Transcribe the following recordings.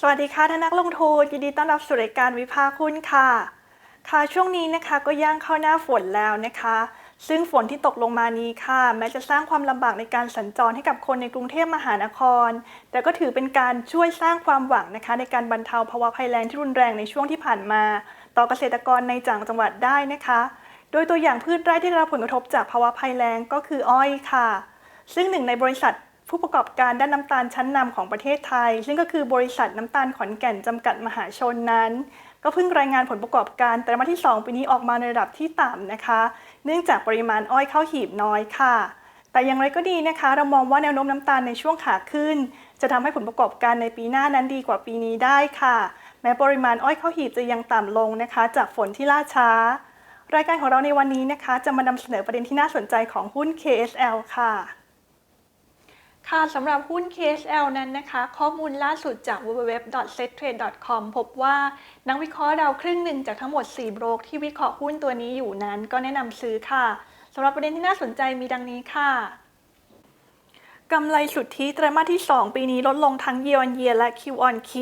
สวัสดีค่ะท่านนักลงทุนยินดีต้อนรับสู่รายการวิภาคหุ้นค่ะ ค่ะช่วงนี้นะคะก็ย่างเข้าหน้าฝนแล้วนะคะ ซึ่งฝนที่ตกลงมานี้ค่ะ แม้จะสร้างความลำบากในการสัญจรให้กับคนในกรุงเทพมหานคร แต่ก็ถือเป็นการช่วยสร้างความหวังนะคะ ในการบรรเทาภาวะภัยแล้งที่รุนแรงในช่วงที่ผ่านมา ต่อเกษตรกรในต่างจังหวัดได้นะคะ โดยตัวอย่างพืชไร่ที่ได้รับผลกระทบจากภาวะภัยแล้งก็คืออ้อยค่ะ ซึ่งหนึ่งในบริษัท ผู้ประกอบการด้านน้ำตาลชั้นนำของประเทศไทย ซึ่งก็คือบริษัทน้ำตาลขอนแก่นจำกัดมหาชนนั้น ก็เพิ่งรายงานผลประกอบการไตรมาสที่ 2 ปีนี้ออกมาในระดับที่ต่ำนะคะ เนื่องจากปริมาณอ้อยเข้าหีบน้อยค่ะ แต่อย่างไรก็ดีนะคะ เรามองว่าแนวโน้มน้ำตาลในช่วงขาขึ้น จะทำให้ผลประกอบการในปีหน้านั้นดีกว่าปีนี้ได้ค่ะ แม้ปริมาณอ้อยเข้าหีบจะยังต่ำลงนะคะ จากฝนที่ล่าช้า รายการของเราในวันนี้นะคะ จะมานำเสนอประเด็นที่น่าสนใจของหุ้น KSL ค่ะ ค่ะสำหรับหุ้น KSL นั้นนะคะ ข้อมูลล่าสุดจาก www.settrade.com พบว่านักวิเคราะห์ดาวครึ่งหนึ่งจากทั้งหมด 4 โบรกที่วิเคราะห์หุ้นตัวนี้อยู่นั้นก็แนะนำซื้อค่ะสำหรับประเด็นที่น่าสนใจมีดังนี้ค่ะกำไรสุทธิไตรมาสที่ 2 ปีนี้ลดลงทั้ง year on year และ Q on Q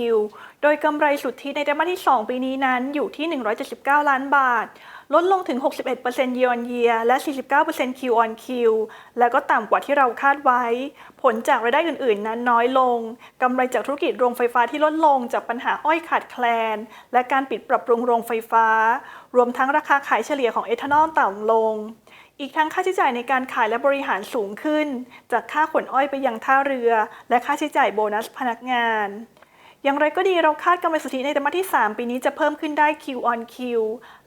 โดยกำไรสุทธิในไตรมาสที่ 2 ปีนี้นั้นอยู่ที่ 179 ล้านบาท ลดลงถึง 61% year on year และ 49% Q on Q และก็ต่ำกว่าที่เราคาดไว้ ผลจากรายได้อื่นๆ นั้นน้อยลง กำไรจากธุรกิจโรงไฟฟ้าที่ลดลงจากปัญหาอ้อยขาดแคลน และการปิดปรับปรุงโรงไฟฟ้า รวมทั้งราคาขายเฉลี่ยของเอทานอลต่ำลง อีกทั้งค่าใช้จ่ายในการขายและบริหารสูงขึ้น จากค่าขนอ้อยไปยังท่าเรือ และค่าใช้จ่ายโบนัสพนักงาน อย่างไรก็ดีเราคาดกำไรสุทธิในไตรมาสที่ 3 ปีนี้จะเพิ่มขึ้นได้ Q on Q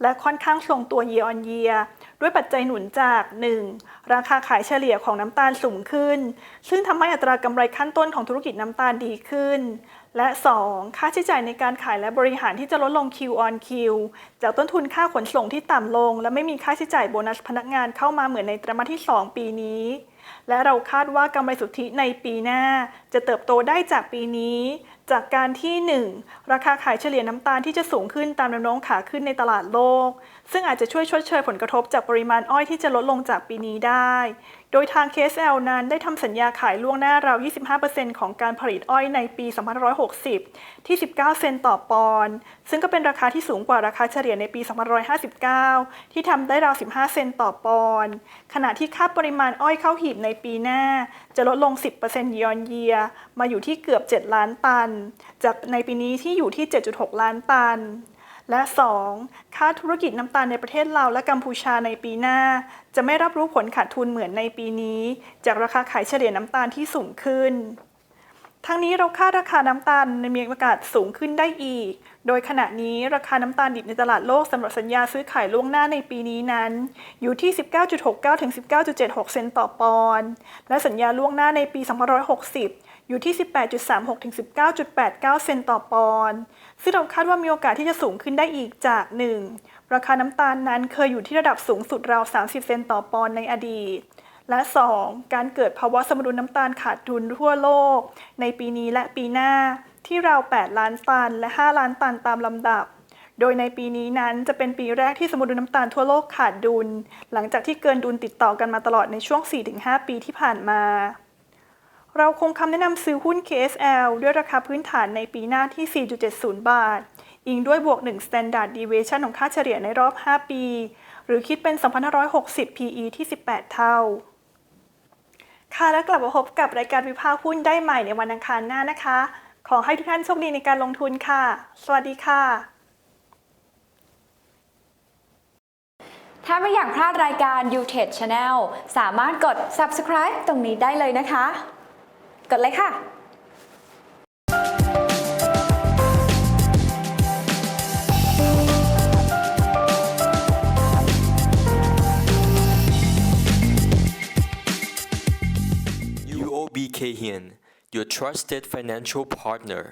และค่อนข้างทรงตัว Year on Year ด้วยปัจจัยหนุนจาก 1. ราคาขายเฉลี่ยของน้ำตาลสูงขึ้น ซึ่งทำให้อัตรากำไรขั้นต้นของธุรกิจน้ำตาลดีขึ้น และ 2. ค่าใช้จ่ายในการขายและบริหารที่จะลดลง Q on Q จากต้นทุนค่าขนส่งที่ต่ำลง และไม่มีค่าใช้จ่ายโบนัสพนักงานเข้ามาเหมือนในไตรมาสที่ 2 ปีนี้และเราคาดว่ากำไรสุทธิในปีหน้า จะเติบโตได้จากปีนี้ จากการที่ 1. ราคาขายเฉลี่ยน้ำตาลที่จะสูงขึ้นตามแนวโน้มขาขึ้นในตลาดโลก ซึ่งอาจจะช่วยชดเชยผลกระทบจากปริมาณอ้อยที่จะลดลงจากปีนี้ได้ โดยทาง KSL นั้นได้ทำสัญญาขายล่วงหน้าราว 25%ของการผลิตอ้อยในปี 2560 ที่ 19 เซนต์ต่อปอนด์ ซึ่งก็เป็นราคาที่สูงกว่าราคาเฉลี่ยในปี 2559 ที่ทำได้ราว 15 เซนต์ต่อปอนด์ ขณะที่ค่าปริมาณอ้อยเข้าหีบในปีหน้า จะลดลง 10% year on year มาอยู่ที่เกือบ 7 ล้านตันจากในปีนี้ที่อยู่ที่ 7.6 ล้านตัน และ 2. ค่าธุรกิจน้ำตาลในประเทศเราและกัมพูชาในปีหน้า จะไม่รับรู้ผลขาดทุนเหมือนในปีนี้ จากราคาขายเฉลี่ยน้ำตาลที่สูงขึ้น ทั้งนี้เราคาดราคาน้ำตาลในมีโอกาสสูงขึ้นได้อีก โดยขณะนี้ราคาน้ำตาลดิบในตลาดโลกสำหรับสัญญาซื้อขายล่วงหน้าในปีนี้นั้น อยู่ที่ 19.69 ถึง 19.76 เซนต์ต่อปอนด์และสัญญาล่วงหน้าในปี2560 อยู่ที่ 18.36 ถึง 19.89 เซนต์ต่อปอนด์ซึ่งเราคาดว่ามีโอกาสที่จะสูงขึ้นได้อีกจาก 1. ราคาน้ำตาลนั้นเคยอยู่ที่ระดับสูงสุดราว 30 เซนต์ต่อปอนด์ในอดีต และ 2. การเกิดภาวะสมดุลน้ำตาลขาดดุลทั่วโลก ในปีนี้และปีหน้าที่ราว 8 ล้านตันและ 5 ล้านตันตามลำดับ โดยในปีนี้นั้นจะเป็นปีแรกที่สมดุลน้ำตาลทั่วโลกขาดดุล หลังจากที่เกินดุลติดต่อกันมาตลอดในช่วง 4-5 ปีที่ผ่านมา เราคงคำแนะนำซื้อหุ้น KSL ด้วยราคาพื้นฐานในปีหน้าที่ 4.70 บาท อิงด้วยบวก 1 Standard Deviation ของค่าเฉลี่ยในรอบ 5 ปี หรือคิดเป็น 2,560 PE ที่ 18 เท่า ค่ะ แล้วกลับมาพบกับรายการวิพาคหุ้นได้ใหม่ในวันอังคารหน้านะคะ ขอให้ทุกท่านโชคดีในการลงทุนค่ะ สวัสดีค่ะ ถ้าไม่อยากพลาดรายการ u t e d Channel สามารถกด subscribe ตรงนี้ได้เลยนะคะ กดเลยค่ะ Kahan, your trusted financial partner.